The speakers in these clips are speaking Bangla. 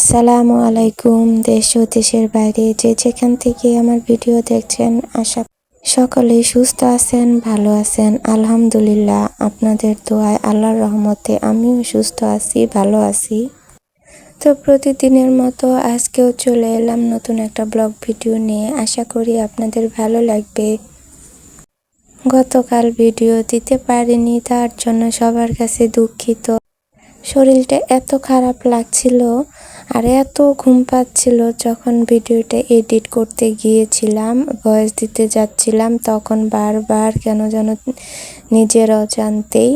আসসালামু আলাইকুম, দেশ ও দেশের বাইরে যে যেখান থেকে আমার ভিডিও দেখছেন, আশা সকলে সুস্থ আছেন, ভালো আছেন। আলহামদুলিল্লাহ, আপনাদের দোয়ায় আল্লাহর রহমতে আমিও সুস্থ আছি, ভালো আছি। তো প্রতিদিনের মতো আজকেও চলে এলাম নতুন একটা ব্লগ ভিডিও নিয়ে। আশা করি আপনাদের ভালো লাগবে। গতকাল ভিডিও দিতে পারিনি, তার জন্য সবার কাছে দুঃখিত। শরীরটা এত খারাপ লাগছিল আর এত ঘুম পাচ্ছিল যখন ভিডিওটা এডিট করতে গিয়েছিলাম ভয়েস দিতে যাচ্ছিলাম, তখন বারবার কেন যেন নিজের অজান্তেই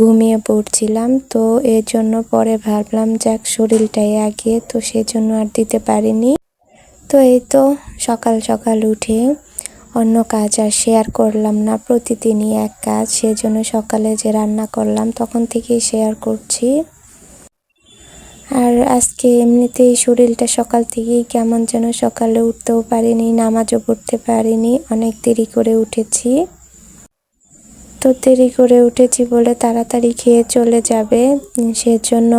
ঘুমিয়ে পড়ছিলাম। তো এর জন্য পরে ভাবলাম, যাক, শরীরটাই আগে তো সেজন্য আর দিতে পারিনি। তো এই তো সকাল সকাল উঠে অন্য কাজ আর শেয়ার করলাম না, প্রতিদিনই এক কাজ। সেজন্য সকালে যে রান্না করলাম, তখন থেকেই শেয়ার করছি। আর আজকে এমনিতেই শরীরটা সকাল থেকেই কেমন যেন সকালে উঠতেও পারিনি, নামাজও পড়তে পারিনি, অনেক দেরি করে উঠেছি। তো দেরি করে উঠেছি বলে তাড়াতাড়ি খেয়ে চলে যাবে, সেজন্য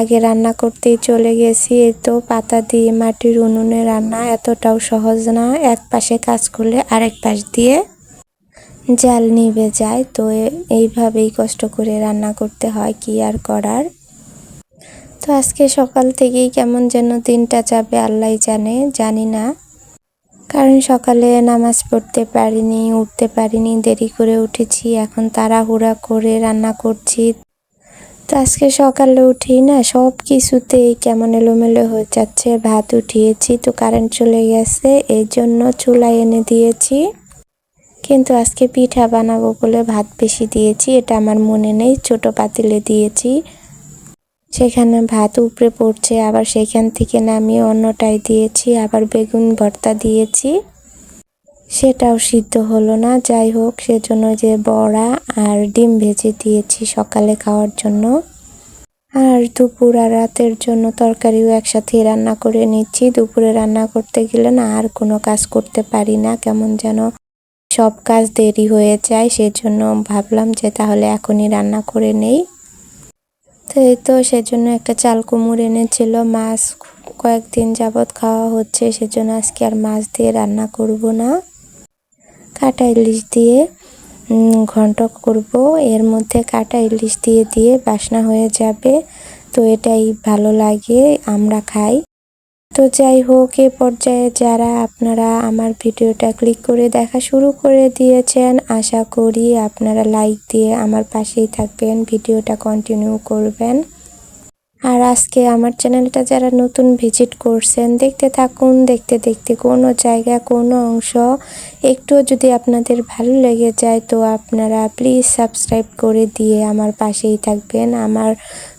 আগে রান্না করতেই চলে গেছি। এই তো পাতা দিয়ে মাটির উনুনে রান্না এতটাও সহজ না, এক পাশে কাজ করলে আরেক পাশ দিয়ে জাল নিভে যায়। তো এইভাবেই কষ্ট করে রান্না করতে হয়, কি আর করার? তো আজকে সকাল থেকেই কেমন যেন দিনটা যাবে আল্লাহ জানে, জানি না। কারণ সকালে নামাজ পড়তে পারিনি, উঠতে পারিনি, দেরি করে উঠেছি, এখন তাড়াহুড়া করে রান্না করছি। তো আজকে সকালে উঠি না সব কিছুতেই কেমন এলোমেলো হয়ে যাচ্ছে, ভাত উঠিয়েছি তো কারেন্ট চলে গেছে, এই জন্য চুলায় এনে দিয়েছি। কিন্তু আজকে পিঠা বানাবো বলে ভাত বেশি দিয়েছি, এটা আমার মনে নেই, ছোট পাতিলে দিয়েছি। সেখানে ভাত উপরে পড়ছে, আবার সেখান থেকে নামিয়ে অন্যটাই দিয়েছি, আবার বেগুন ভর্তা দিয়েছি। সেটাও সিদ্ধ হলো না, যাই হোক, সেজন্য যে বড়া আর ডিম ভেজে দিয়েছি সকালে খাওয়ার জন্য। আর দুপুর আর রাতের জন্য তরকারিও একসাথে রান্না করে নিচ্ছি। দুপুরে রান্না করতে গেলে না আর কোনো কাজ করতে পারি না, কেমন যেন সব কাজ দেরি হয়ে যায়। সেজন্য ভাবলাম যে তাহলে এখনই রান্না করে নেই। তো এই তো সেজন্য একটা চাল কুমড় এনেছিল। মাছ কয়েকদিন যাবৎ খাওয়া হচ্ছে, সেজন্য আজকে আর মাছ দিয়ে রান্না করব না। কাটা ইলিশ দিয়ে ঘন্ট করব। এর মধ্যে কাটা ইলিশ দিয়ে দিয়ে বাসনা হয়ে যাবে, তো এটাই ভালো লাগে, আমরা খাই। তো যাই হোক, এ পর্যায়ে যারা আপনারা আমার ভিডিওটা ক্লিক করে দেখা শুরু করে দিয়েছেন, আশা করি আপনারা লাইক দিয়ে আমার পাশেই থাকবেন, ভিডিওটা কন্টিনিউ করবেন। আর আজকে আমার চ্যানেলটা যারা নতুন ভিজিট করছেন, দেখতে থাকুন, দেখতে দেখতে কোনো জায়গা, কোনো অংশ একটু যদি আপনাদের ভালো লেগে যায়, তো আপনারা প্লিজ সাবস্ক্রাইব করে দিয়ে আমার পাশেই থাকবেন। আমার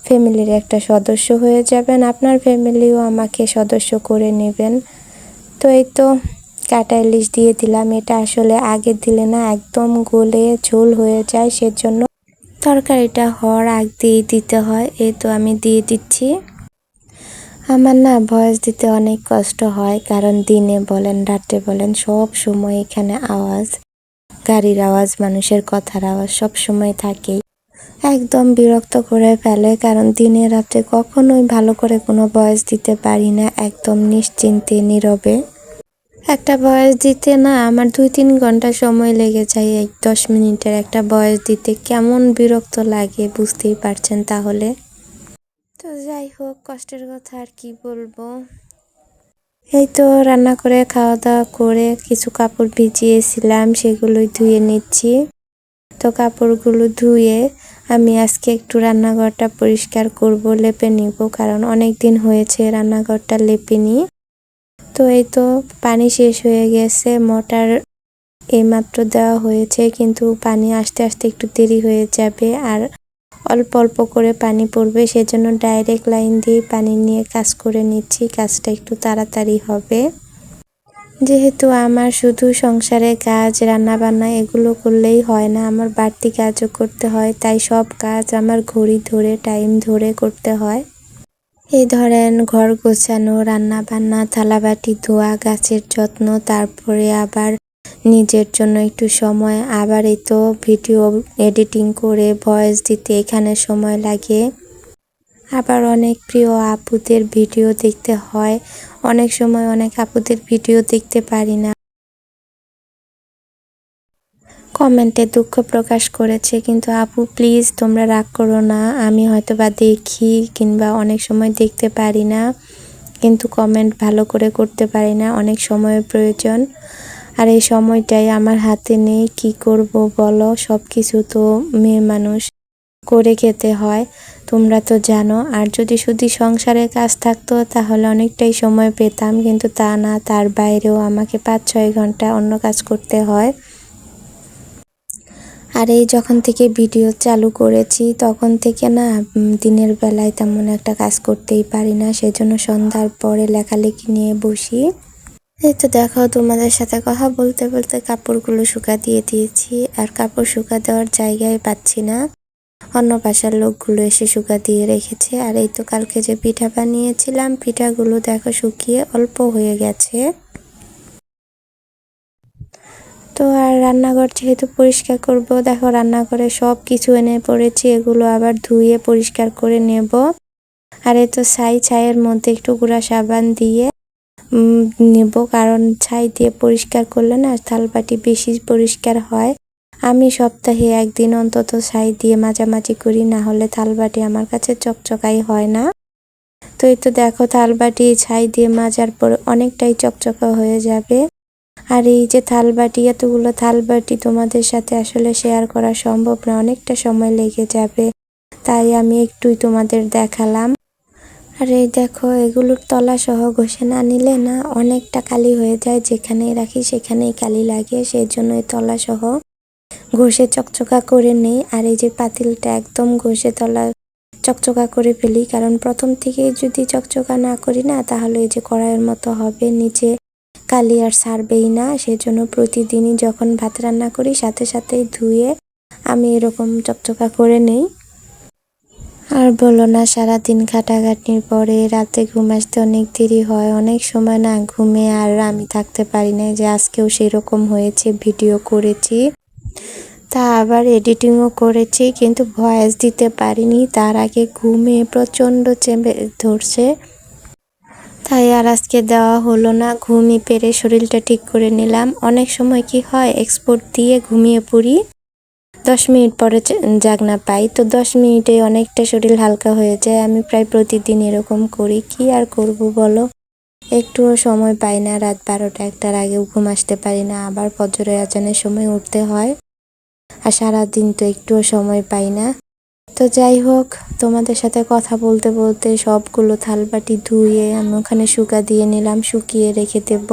ফ্যামিলির একটা সদস্য হয়ে যাবেন। আপনার ফ্যামিলিও আমাকে সদস্য করে নেবেন। তো এই তো কাটা ইলিশ দিয়ে দিলাম। এটা আসলে আগে দিলে না একদম গলে ঝোল হয়ে যায়, সেজন্য তরকারিটা হওয়ার আগ দিয়ে দিতে হয়। এই তো আমি দিয়ে দিচ্ছি। আমার না ভয়েস দিতে অনেক কষ্ট হয়, কারণ দিনে বলেন, রাতে বলেন, সব সময় এখানে আওয়াজ, গাড়ির আওয়াজ, মানুষের কথার আওয়াজ সব সময় থাকেই একদম বিরক্ত করে ফেলে, কারণ দিনে রাতে কখনোই ভালো করে কোনো বয়স দিতে পারি না, একদম নিশ্চিন্তে, নীরবে। একটা বয়স দিতে না আমার দুই তিন ঘণ্টা সময় লেগে যায়, এক দশ মিনিটের একটা বয়স দিতে। কেমন বিরক্ত লাগে, বুঝতেই পারছেন তাহলে? তো যাই হোক, কষ্টের কথা আর কি বলব। এই তো রান্না করে খাওয়া দাওয়া করে কিছু কাপড় ভিজিয়েছিলাম, সেগুলোই ধুয়ে নিচ্ছি। তো কাপড়গুলো ধুয়ে আমি আজকে একটু রান্নাঘরটা পরিষ্কার করব, লেপে নিব, কারণ অনেক দিন হয়েছে রান্নাঘরটা লেপে নিই তো এই তো পানি শেষ হয়ে গেছে, মোটর এইমাত্র দেওয়া হয়েছে, কিন্তু পানি আসতে আসতে একটু দেরি হয়ে যাবে আর অল্প অল্প করে পানি পড়বে, সেজন্য ডাইরেক্ট লাইন দিয়ে পানি নিয়ে কাজ করে নিচ্ছি, কাজটা একটু তাড়াতাড়ি হবে। যেহেতু আমার শুধু সংসারে কাজ রান্না বান্না এগুলো করলেই হয় না, আমার বাড়তি কাজও করতে হয়, তাই সব কাজ আমার ঘড়ি ধরে, টাইম ধরে করতে হয়। এই ধরেন ঘর গোছানো রান্না বান্না থালাবাটি ধোয়া, গাছের যত্ন, তারপরে আবার নিজের জন্য একটু সময়, আবার এই তো ভিডিও এডিটিং করে ভয়েস দিতে এখানে সময় লাগে। আবার অনেক প্রিয় আপুদের ভিডিও দেখতে হয় অনেক সময় অনেক আপুদের ভিডিও দেখতে পারি না। কমেন্টে দুঃখ প্রকাশ করেছে, কিন্তু আপু, প্লিজ তোমরা রাগ করো না, আমি হয়তো বা দেখি কিংবা অনেক সময় দেখতে পারি না, কিন্তু কমেন্ট ভালো করে করতে পারি না, অনেক সময়ের প্রয়োজন। আর এই সময়টাই আমার হাতে নেই, কি করব বলো? সব কিছু তো মেয়ে মানুষ। করে খেতে হয়। তোমরা তো জানো, আর যদি শুধু সংসারের কাজ থাকতো, তাহলে অনেকটাই সময় পেতাম, কিন্তু তা না, তার বাইরেও আমাকে পাঁচ ছয় ঘণ্টা অন্য কাজ করতে হয়। আর এই যখন থেকে ভিডিও চালু করেছি, তখন থেকে না দিনের বেলায় তেমন একটা কাজ করতেই পারি না, সেজন্য সন্ধ্যার পরে লেখালেখি নিয়ে বসি। এই তো দেখো, তোমাদের সাথে কথা বলতে বলতে কাপড়গুলো শুকা দিয়ে দিয়েছি, আর কাপড় শুকা দেওয়ার জায়গায় পাচ্ছি না। অন্য বাসার লোকগুলো এসে শুকা দিয়ে রেখেছে। আর এই তো কালকে যে পিঠা বানিয়েছিলাম, পিঠাগুলো দেখো শুকিয়ে অল্প হয়ে গেছে। তো আর রান্নাঘর যেহেতু পরিষ্কার করব, দেখো রান্নাঘরে সব কিছু এনে পড়েছি, এগুলো আবার ধুয়ে পরিষ্কার করে নেব। আর এই তো ছাই, ছাইয়ের মধ্যে একটু গুঁড়া সাবান দিয়ে নেব, কারণ ছাই দিয়ে পরিষ্কার করলে না থালবাটি বেশি পরিষ্কার হয়। আমি সপ্তাহে একদিন অন্তত ছাই দিয়ে মাঝামাঝি করি, না হলে থালবাটি আমার কাছে চকচকাই হয় না। তো এই তো দেখো, থালবাটি ছাই দিয়ে মাজার পর অনেকটাই চকচকা হয়ে যাবে। আর এই যে থালবাটি, এতগুলো থালবাটি তোমাদের সাথে আসলে শেয়ার করা সম্ভব না, অনেকটা সময় লেগে যাবে। তাই আমি একটুই তোমাদের দেখালাম। আর এই দেখো, এগুলোর তলা সহ ঘষে না নিলে না অনেকটা কালি হয়ে যায়, যেখানেই রাখি সেখানেই কালি লাগে, সেই জন্য এই তলা সহ। ঘষে চকচকা করে নেই আর এই যে পাতিলটা একদম ঘষে তলা চকচকা করে ফেলি। কারণ প্রথম থেকে যদি চকচকা না করি না, তাহলে এই যে কড়াইয়ের মতো হবে, নিচে কালি আর সারবেই না। সেজন্য প্রতিদিনই যখন ভাত রান্না করি, সাথে সাথেই ধুয়ে আমি এরকম চকচকা করে নেই। আর বলো না, সারাদিন খাটাখাটনির পরে রাতে ঘুম আসতে অনেক দেরি হয়। অনেক সময় না ঘুমে আর আমি থাকতে পারি না যে আজকেও সেরকম হয়েছে, ভিডিও করেছি। তা আবার এডিটিংও করেছি, কিন্তু ভয়েস দিতে পারিনি। তার আগে ঘুমে প্রচণ্ড চেপে ধরছে। তাই আর আজকে দেওয়া হলো না। ঘুমিয়ে পেরে শরীরটা ঠিক করে নিলাম। অনেক সময় কি হয় এক্সপোর্ট দিয়ে ঘুমিয়ে পড়ি। দশ মিনিট পরে জাগনা পাই। তো দশ মিনিটে অনেকটা শরীর হালকা হয়ে যায়। আমি প্রায় প্রতিদিন এরকম করি। কি আর করব বলো? একটুও সময় পাই না। রাত বারোটা একটার আগে ঘুম আসতে পারি না। আবার ফজরে আজানের সময় উঠতে হয়। আর সারাদিন তো একটুও সময় পাই না। তো যাই হোক, তোমাদের সাথে কথা বলতে বলতে সবগুলো থালবাটি ধুয়ে আমি ওখানে শুকা দিয়ে নিলাম, শুকিয়ে রেখে দেব।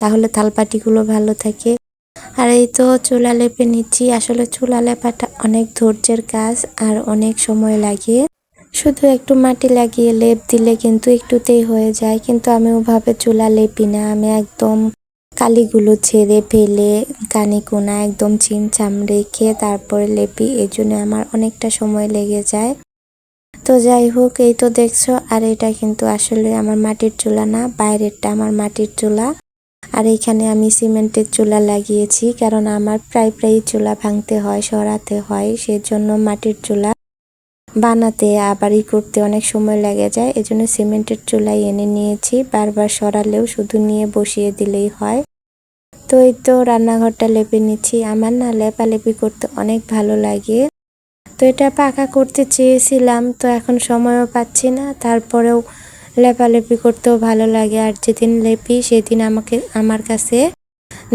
তাহলে থালবাটিগুলো ভালো থাকে। আর এই তো চুলা লেপে নিচ্ছি। আসলে চুলা লেপাটা অনেক ধৈর্যের কাজ আর অনেক সময় লাগে। শুধু একটু মাটি লাগিয়ে লেপ দিলে কিন্তু একটুতেই হয়ে যায়। কিন্তু আমি ওভাবে চুলা লেপি না। আমি একদম কালিগুলো ছেড়ে ফেলে কানি কোনা একদম চিনচাম রেখে তারপরে লেপি এই জন্য আমার অনেকটা সময় লেগে যায়। তো যাই হোক, এই তো দেখছ, আর এটা কিন্তু আসলে আমার মাটির চুলা না, বাইরেরটা আমার মাটির চুলা। আর এখানে আমি সিমেন্টের চুলা লাগিয়েছি, কারণ আমার প্রায় প্রায় চুলা ভাঙতে হয়, সরাতে হয়, সেজন্য মাটির চুলা বানাতে আবারই করতে অনেক সময় লেগে যায়। এজন্য সিমেন্টের চুলাই এনে নিয়েছি। বারবার সরালেও শুধু নিয়ে বসিয়ে দিলেই হয়। তো এই তো রান্নাঘরটা লেপে নিচ্ছি। আমার না লেপালেপি করতে অনেক ভালো লাগে। তো এটা পাকা করতে চেয়েছিলাম, তো এখন সময়ও পাচ্ছি না। তারপরেও লেপালেপি করতেও ভালো লাগে। আর যেদিন লেপি, সেদিন আমাকে, আমার কাছে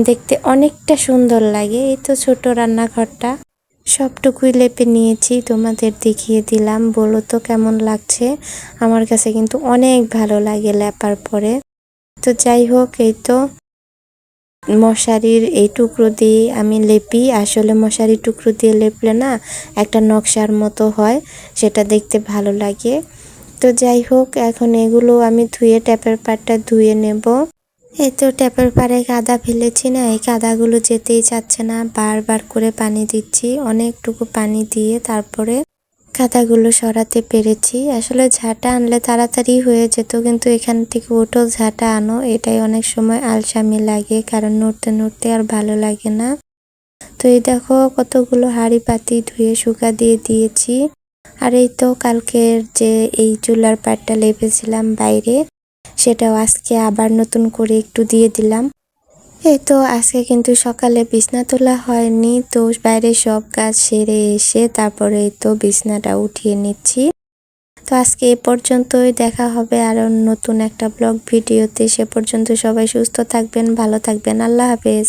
দেখতে অনেকটা সুন্দর লাগে। এই তো ছোট রান্নাঘরটা। সবটুকুই লেপে নিয়েছি, তোমাদের দেখিয়ে দিলাম। বলো তো কেমন লাগছে? আমার কাছে কিন্তু অনেক ভালো লাগে লেপার পরে। তো যাই হোক, এই তো মশারির এই টুকরো দিয়ে আমি লেপি। আসলে মশারি টুকরো দিয়ে লেপলে না একটা নকশার মতো হয়, সেটা দেখতে ভালো লাগে। তো যাই হোক, এখন এগুলো আমি ধুয়ে ট্যাপের পাটটা ধুয়ে নেব। এই তো ট্যাপের পাড়ে কাদা ফেলেছি না, এই কাদাগুলো যেতেই চাচ্ছে না। বারবার করে পানি দিচ্ছি, অনেকটুকু পানি দিয়ে তারপরে কাদাগুলো সরাতে পেরেছি। আসলে ঝাঁটা আনলে তাড়াতাড়ি হয়ে যেত, কিন্তু এখান থেকে ওটো ঝাঁটা আনো, এটাই অনেক সময় আলসামি লাগে, কারণ নড়তে নড়তে আর ভালো লাগে না। তো এই দেখো, কতগুলো হাড়ি পাতি ধুয়ে শুকা দিয়ে দিয়েছি। আর এই তো কালকের যে এই চুলার পাটটা লেপেছিলাম বাইরে সেটাও আজকে আবার নতুন করে একটু দিয়ে দিলাম। এই তো আজকে কিন্তু সকালে বিছনা তোলা হয়নি, তো বাইরে সব কাজ সেরে এসে তারপরে তো বিছনাটা উঠিয়ে নিচ্ছি। তো আজকে এ পর্যন্তই, দেখা হবে আরও নতুন একটা ব্লগ ভিডিওতে। সে পর্যন্ত সবাই সুস্থ থাকবেন, ভালো থাকবেন। আল্লাহ হাফেজ।